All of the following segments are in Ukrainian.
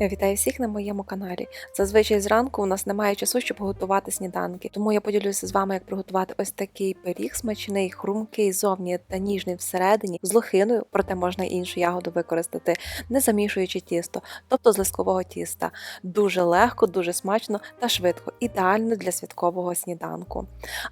Вітаю всіх на моєму каналі. Зазвичай зранку у нас немає часу, щоб готувати сніданки, тому я поділюся з вами, як приготувати ось такий пиріг смачний, хрумкий зовні та ніжний всередині, з лохиною, проте можна іншу ягоду використати, не замішуючи тісто, тобто з листкового тіста. Дуже легко, дуже смачно та швидко, ідеально для святкового сніданку.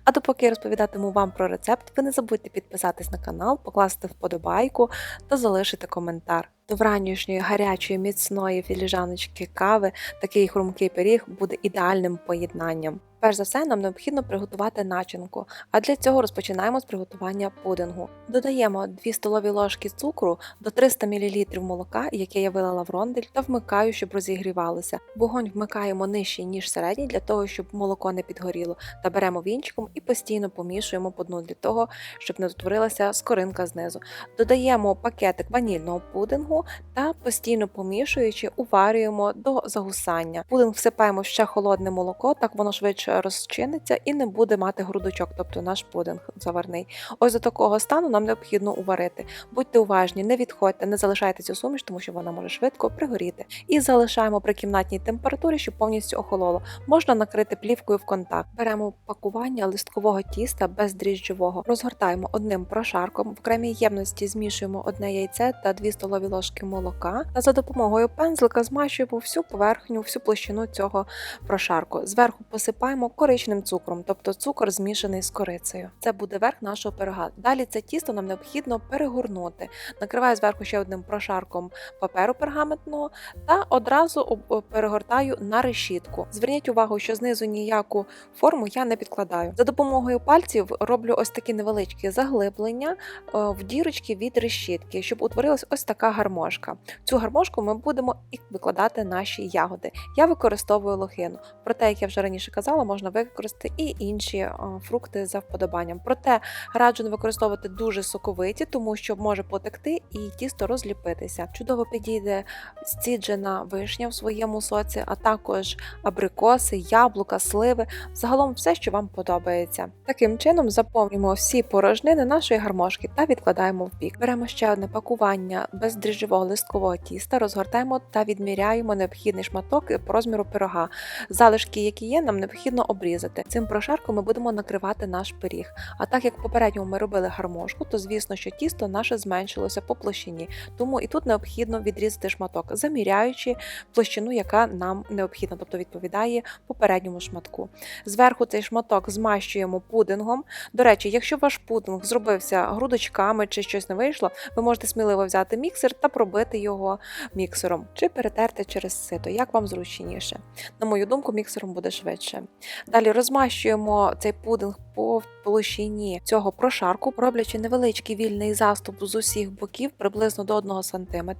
А допоки я розповідатиму вам про рецепт, ви не забудьте підписатись на канал, покласти вподобайку та залишити коментар. До вранішньої гарячої міцної філіжаночки кави такий хрумкий пиріг буде ідеальним поєднанням. Перш за все, нам необхідно приготувати начинку, а для цього розпочинаємо з приготування пудингу. Додаємо 2 столові ложки цукру до 300 мл молока, яке я вилила в рондель, та вмикаю, щоб розігрівалося. Вогонь вмикаємо нижче, ніж середній, для того, щоб молоко не підгоріло, та беремо вінчиком і постійно помішуємо по дну для того, щоб не утворилася скоринка знизу. Додаємо пакетик ванільного пудингу та постійно помішуючи, уварюємо до загусання. Пудинг всипаємо ще холодне молоко, так воно швидше розчиниться і не буде мати грудочок, тобто наш пудинг заварний. Ось до такого стану нам необхідно уварити. Будьте уважні, не відходьте, не залишайте цю суміш, тому що вона може швидко пригоріти. І залишаємо при кімнатній температурі, щоб повністю охололо. Можна накрити плівкою в контакт. Беремо пакування листкового тіста бездріжджового, розгортаємо одним прошарком, в окремій ємності змішуємо одне яйце та 2 столові ложки молока. Та за допомогою пензлика змащуємо всю поверхню, всю площину цього прошарку. Зверху посипаємо коричневим цукром, тобто цукор змішаний з корицею. Це буде верх нашого пирога. Далі це тісто нам необхідно перегорнути. Накриваю зверху ще одним прошарком паперу пергаментного та одразу перегортаю на решітку. Зверніть увагу, що знизу ніяку форму я не підкладаю. За допомогою пальців роблю ось такі невеличкі заглиблення е, в дірочки від решітки, щоб утворилась ось така гармошка. Цю гармошку ми будемо і викладати наші ягоди. Я використовую лохину. Проте, як я вже раніше казала, можна використати і інші е, фрукти за вподобанням. Проте раджу не використовувати дуже соковиті, тому що може потекти і тісто розліпитися. Чудово підійде стіджена вишня в своєму соці, а також абрикоси, яблука, сливи, загалом все, що вам подобається. Таким чином заповнюємо всі порожнини нашої гармошки та відкладаємо в бік. Беремо ще одне пакування бездріжджового листкового тіста, розгортаємо та відміряємо необхідний шматок по розміру пирога. Залишки, які є, нам необхідно обрізати. Цим прошарком ми будемо накривати наш пиріг. А так як попередньо ми робили гармошку, то звісно, що тісто наше зменшилося по площині, тому і тут необхідно відрізати шматок, заміряючи площину, яка нам необхідна, тобто відповідає попередньому шматку. Зверху цей шматок змащуємо пудингом. До речі, якщо ваш пудинг зробився грудочками чи щось не вийшло, ви можете сміливо взяти міксер та пробити його міксером чи перетерти через сито, як вам зручніше. На мою думку, міксером буде швидше. Далі розмащуємо цей пудинг по площині цього прошарку, роблячи невеличкий вільний заступ з усіх боків приблизно до 1 см.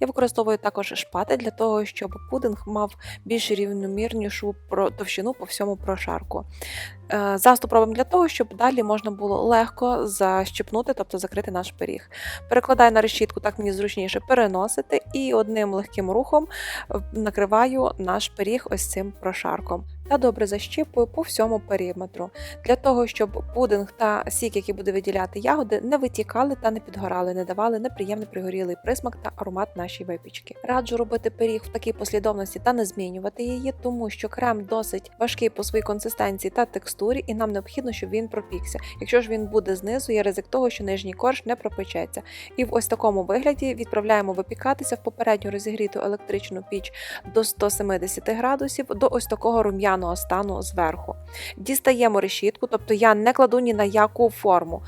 Я використовую також шпати для того, щоб пудинг мав більш рівномірнішу товщину по всьому прошарку. Е, Заступ робимо для того, щоб далі можна було легко защепнути, тобто закрити наш пиріг. Перекладаю на решітку, так мені зручніше переносити, і одним легким рухом е, накриваю наш пиріг ось цим прошарком. Та добре защіпую по всьому периметру, для того, щоб пудинг та сік, який буде виділяти ягоди, не витікали та не підгорали, не давали неприємний пригорілий присмак та аромат нашій випічки. Раджу робити пиріг в такій послідовності та не змінювати її, тому що крем досить важкий по своїй консистенції та текстурі, і нам необхідно, щоб він пропікся. Якщо ж він буде знизу, є ризик того, що нижній корж не пропечеться. І в ось такому вигляді відправляємо випікатися в попередньо розігріту електричну піч до 170 градусів до ось такого рум'яного стану зверху. Дістаємо решітку, тобто я не кладу ні на яку форму.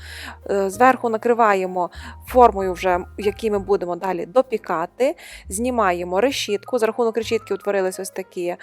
Е, Зверху накриваємо формою, вже, які ми будемо далі допікати. Знімаємо решітку. За рахунок решітки утворились ось такі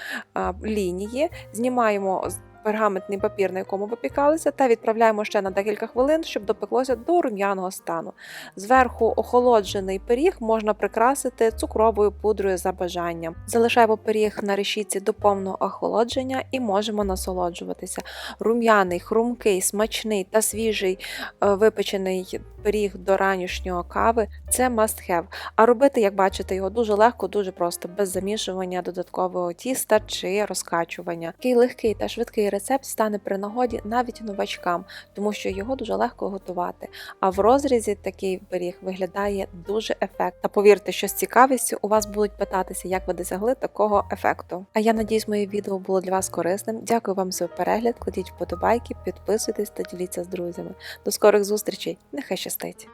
лінії. Знімаємо пергаментний папір, на якому випікалися, та відправляємо ще на декілька хвилин, щоб допеклося до рум'яного стану. Зверху охолоджений пиріг можна прикрасити цукровою пудрою за бажанням. Залишаємо пиріг на решітці до повного охолодження і можемо насолоджуватися. Рум'яний, хрумкий, смачний та свіжий е, випечений пиріг до ранішнього кави це must have. А робити, як бачите, його дуже легко, дуже просто, без замішування додаткового тіста чи розкачування. Такий легкий та швидкий рецепт стане при нагоді навіть новачкам, тому що його дуже легко готувати. А в розрізі такий пиріг виглядає дуже ефектно. Та повірте, що з цікавістю у вас будуть питатися, як ви досягли такого ефекту. А я надіюсь, моє відео було для вас корисним. Дякую вам за перегляд. Кладіть вподобайки, підписуйтесь та діліться з друзями. До скорих зустрічей! Нехай щастить!